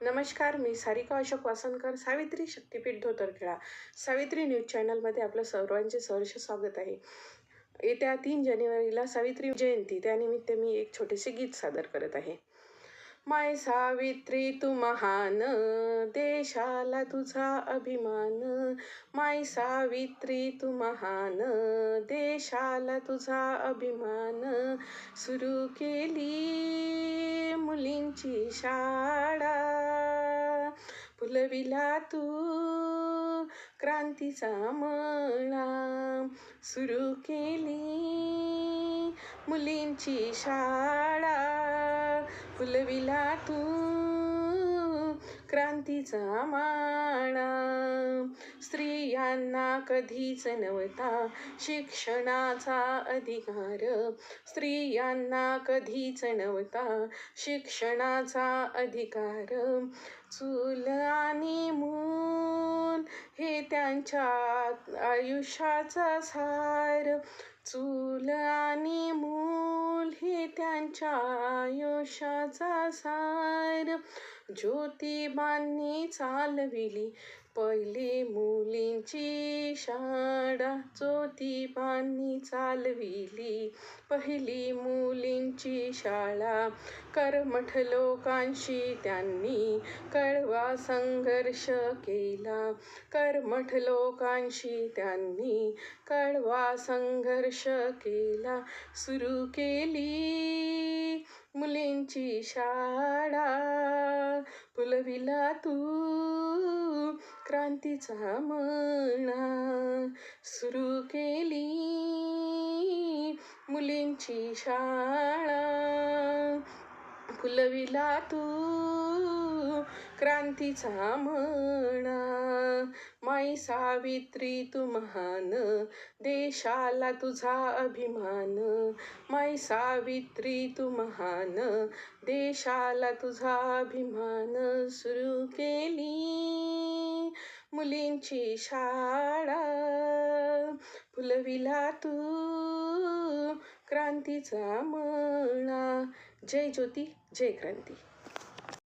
नमस्कार मी सारिका अशोक वासनकर सावित्री शक्तीपीठ धोतरखेळा सावित्री न्यूज चॅनलमध्ये आपलं सर्वांचे सहर्ष स्वागत आहे. येत्या तीन जानेवारीला सावित्री जयंती त्यानिमित्त मी एक छोटेसे गीत सादर करत आहे. माय सावित्री तू महान देशाला तुझा अभिमान. माय सावित्री तू महान देशाला तुझा अभिमान. सुरू केली मुलींची शाळा. फुलविला तू क्रांतीचा मळा. सुरू केली मुलींची शाळा. फुलविला तू क्रांतीचा माणा स्त्रियांना कधीच नव्हता शिक्षणाचा अधिकार. स्त्रियांना कधीच नव्हता शिक्षणाचा अधिकार. चूल आणि मूल हे त्यांच्या आयुष्याचा सार. चूल आणि त्यांच्या आयुष्याचा सार. ज्योतिबांनी चालविली पहिली मुलींची शाळा ज्योतिबांनी चालविली. पहिली मुलींची शाळा कर्मठ लोकांशी त्यांनी कळवा संघर्ष केला. कर्मठ लोकांशी त्यांनी कळवा संघर्ष केला. सुरू केली मुलींची शाळा. फुलविला तू क्रांतीचा म्हणा सुरू केली. मुलींची शाळा फुलविला तू. क्रांतीचा म्हणा माई सावित्री तू महान देशाला तुझा अभिमान. माई सावित्री तू महान देशाला तुझा अभिमान. सुरू मुलींची शाळा. फुलविला तू क्रांतीचा मळा. जय ज्योती जय क्रांती.